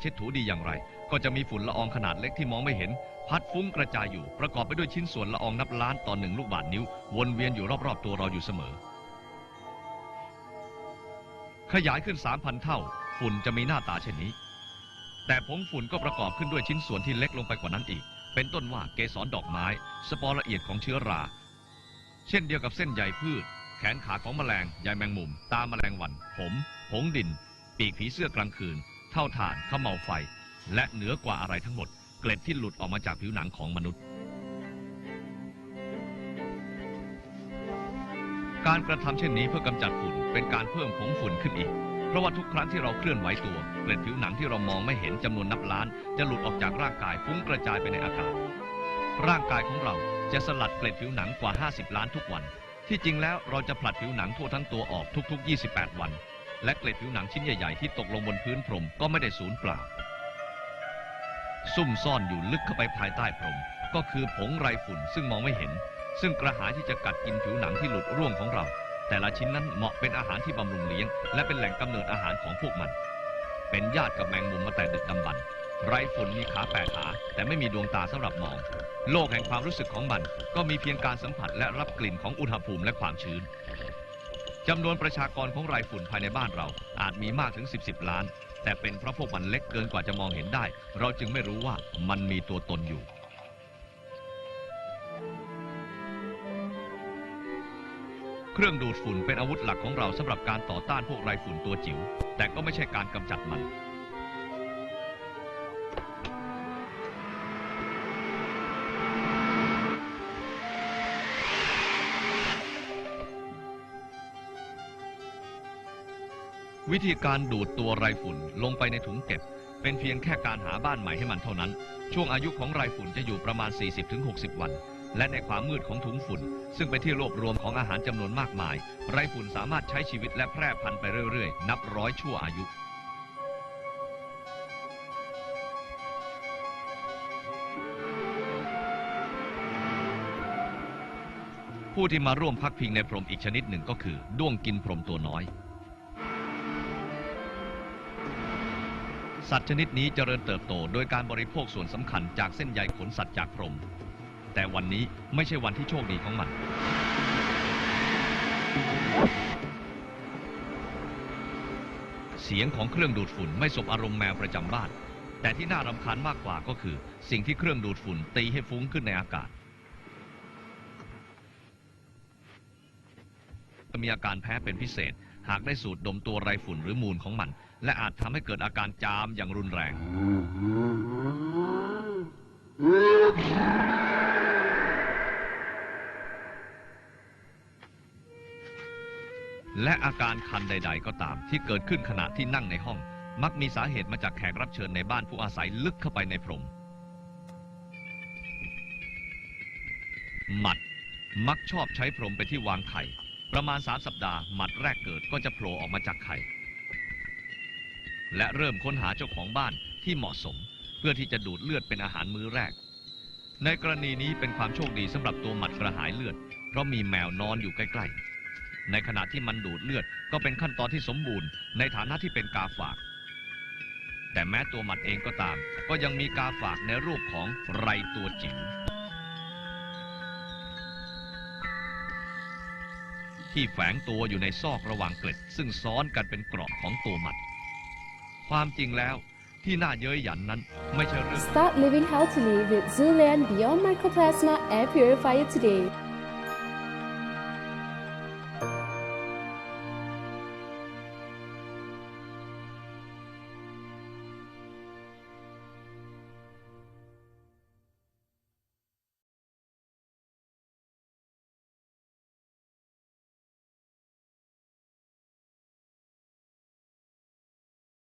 เช็ดถูดีอย่างไร ก็จะมีฝุ่นละอองขนาดเล็กที่มองไม่เห็น พัดฟุ้งกระจายอยู่ ประกอบไปด้วยชิ้นส่วนละอองนับล้านต่อหนึ่งลูกบาศก์นิ้ว วนเวียนอยู่รอบๆ ตัวเราอยู่เสมอ ขยายขึ้น 3,000 เท่า ฝุ่นจะมีหน้าตาเช่นนี้ แต่ผงฝุ่นก็ประกอบขึ้นด้วยชิ้นส่วนที่เล็กลงไปกว่านั้นอีก เป็นต้นว่าเกสรดอกไม้ สปอร์ละเอียดของเชื้อรา เช่นเดียวกับเส้นใยพืช แขนขาของแมลงใยแมงมุม ตาแมลงวัน ผม ผงดิน ปีกผีเสื้อกลางคืน เท่าฐานขมเหลาไฟ และเหนือกว่าอะไรทั้งหมด เกล็ดที่หลุดออกมาจากผิวหนังของมนุษย์ การกระทำเช่นนี้เพื่อกำจัดฝุ่นเป็นการเพิ่มผงฝุ่นขึ้นอีก เพราะว่าทุกครั้งที่เราเคลื่อนไหวตัว เกล็ดผิวหนังที่เรามองไม่เห็นจำนวนนับล้าน จะหลุดออกจากร่างกายฟุ้งกระจายไปในอากาศ ร่างกายของเราจะสลัดเกล็ดผิวหนังกว่า 50 ล้านทุกวัน ที่จริงแล้วเราจะผลัดผิวหนังทั่วทั้งตัวออกทุก ๆ 28 วัน และเกล็ดผิวหนังชิ้นใหญ่ ๆ ที่ตกลงบนพื้นพรมก็ไม่ได้สูญเปล่า ซุ่มซ่อนอยู่ลึกเข้าไปภายใต้พรม ก็คือผงไรฝุ่นซึ่งมองไม่เห็น ซึ่งกระหายที่จะกัดกินผิวหนังที่หลุดร่วงของเรา แต่ละชิ้นนั้นเหมาะเป็นอาหารที่บำรุงเลี้ยง และเป็นแหล่งกำเนิดอาหารของพวกมัน เป็นญาติกับแมงมุมมาแต่ดึกดำบรรพ์ไรฝุ่นมีขาแปดขาแต่ไม่มีดวงตาสำหรับมอง โลกแห่งความรู้สึกของมัน ก็มีเพียงการสัมผัสและรับกลิ่นของอุณหภูมิและความชื้น จำนวนประชากรของไรฝุ่นภายในบ้านเรา อาจมีมากถึง 10 10 ล้าน แต่เป็นเพราะพวกมันเล็กเกินกว่าจะมองเห็นได้ เราจึงไม่รู้ว่ามันมีตัวตนอยู่ เครื่องดูดฝุ่นเป็นอาวุธหลักของเราสำหรับการต่อต้านพวกไรฝุ่นตัวจิ๋วแต่ก็ไม่ใช่การกำจัดมัน วิธีการดูดตัวไรฝุ่นลงไปในถุงเก็บ เป็นเพียงแค่การหาบ้านใหม่ให้มันเท่านั้น ช่วงอายุของไรฝุ่นจะอยู่ประมาณ 40-60 วัน และในความมืดของถุงฝุ่น ซึ่งเป็นที่รวบรวมของอาหารจำนวนมากมาย ไรฝุ่นสามารถใช้ชีวิตและแพร่พันธุ์ไปเรื่อยๆ นับร้อยชั่วอายุผู้ที่มาร่วมพักพิงในพรมอีกชนิดหนึ่งก็คือ ด้วงกินพรมตัวน้อย สัตว์ชนิดนี้เจริญเติบโตโดยการบริโภคส่วนสำคัญจากเส้นใยขนสัตว์จากพรม แต่วันนี้ไม่ใช่วันที่โชคดีของมัน เสียงของเครื่องดูดฝุ่นไม่สบอารมณ์แมวประจำบ้าน แต่ที่น่ารำคาญมากกว่าก็คือ สิ่งที่เครื่องดูดฝุ่นตีให้ฟุ้งขึ้นในอากาศมีอาการแพ้เป็นพิเศษ หากได้สูดดมตัวไรฝุ่นหรือมูลของมัน และอาจทำให้เกิดอาการจามอย่างรุนแรง และอาการคันใด ๆ ก็ตามที่เกิดขึ้นขณะที่นั่งในห้อง มักมีสาเหตุมาจากแขกรับเชิญในบ้านผู้อาศัยลึกเข้าไปในพรม หมัดมักชอบใช้พรมไปที่วางไข่ ประมาณ 3 สัปดาห์หมัดแรกเกิดก็จะโผล่ออกมาจากไข่ และเริ่มค้นหาเจ้าของบ้านที่เหมาะสม เพื่อที่จะดูดเลือดเป็นอาหารมื้อแรก ในกรณีนี้เป็นความโชคดีสำหรับตัวหมัดกระหายเลือด เพราะมีแมวนอนอยู่ใกล้ๆ ในขณะที่มันดูดเลือดก็เป็นขั้นตอนที่สมบูรณ์ในฐานะที่เป็นกาฝาก แต่แม้ตัวหมัดเองก็ตาม ก็ยังมีกาฝากในรูปของไรตัวจิ๋ว ที่แฝงตัวอยู่ในซอกระหว่างเกล็ด ซึ่งซ้อนกันเป็นกรอบของตัวมัน ความจริงแล้วที่น่าเย้ยหยันนั้นไม่ใช่เรื่อง Start living healthily with Zulian Beyond Mycoplasma Air Purifier today.